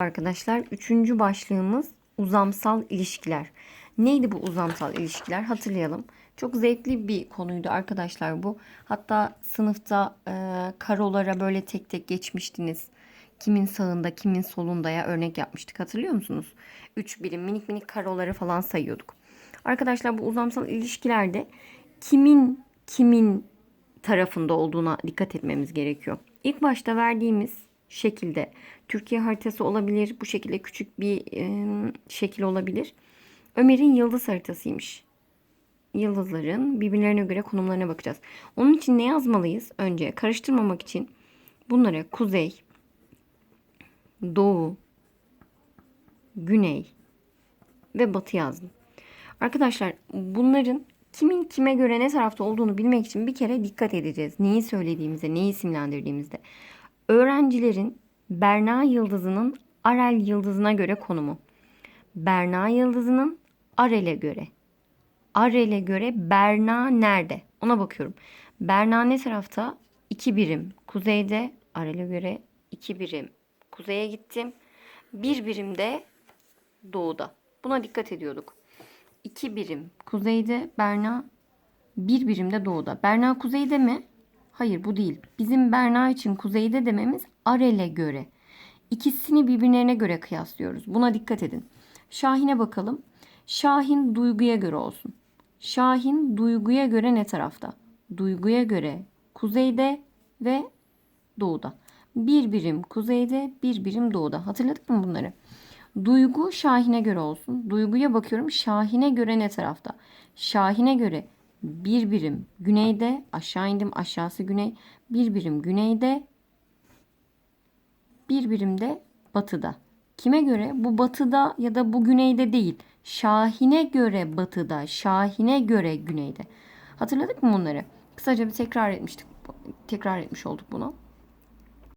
Arkadaşlar üçüncü başlığımız uzamsal ilişkiler. Neydi bu uzamsal ilişkiler? Hatırlayalım. Çok zevkli bir konuydu arkadaşlar bu. Hatta sınıfta e, karolara böyle tek tek geçmiştiniz. Kimin sağında, kimin solunda ya örnek yapmıştık hatırlıyor musunuz? Üç birim minik minik karoları falan sayıyorduk. Arkadaşlar bu uzamsal ilişkilerde kimin kimin tarafında olduğuna dikkat etmemiz gerekiyor. İlk başta verdiğimiz şekilde Türkiye haritası olabilir. Bu şekilde küçük bir e, şekil olabilir. Ömer'in yıldız haritasıymış. Yıldızların birbirlerine göre konumlarına bakacağız. Onun için ne yazmalıyız? Önce karıştırmamak için bunlara kuzey, doğu, güney ve batı yazdım. Arkadaşlar bunların kimin kime göre ne tarafta olduğunu bilmek için bir kere dikkat edeceğiz. Neyi söylediğimizde, neyi isimlendirdiğimizde. Öğrencilerin Berna yıldızının Arel yıldızına göre konumu. Berna yıldızının Arel'e göre. Arel'e göre Berna nerede? Ona bakıyorum. Berna ne tarafta? 2 birim kuzeyde. Arel'e göre 2 birim kuzeye gittim. Bir birim de doğuda. Buna dikkat ediyorduk. 2 birim kuzeyde Berna bir birim de doğuda. Berna kuzeyde mi? Hayır bu değil. Bizim Berna için kuzeyde dememiz Arel'e göre. İkisini birbirlerine göre kıyaslıyoruz. Buna dikkat edin. Şahin'e bakalım. Şahin duyguya göre olsun. Şahin duyguya göre ne tarafta? Duyguya göre kuzeyde ve doğuda. Bir birim kuzeyde, bir birim doğuda. Hatırladık mı bunları? Duygu Şahin'e göre olsun. Duyguya bakıyorum. Şahin'e göre ne tarafta? Şahin'e göre bir birim güneyde. Aşağı indim. Aşağısı güney. Bir birim güneyde. Bir birim de batıda. Kime göre? Bu batıda ya da bu güneyde değil. Şahin'e göre batıda. Şahin'e göre güneyde. Hatırladık mı bunları? Kısaca bir tekrar etmiştik. Tekrar etmiş olduk bunu.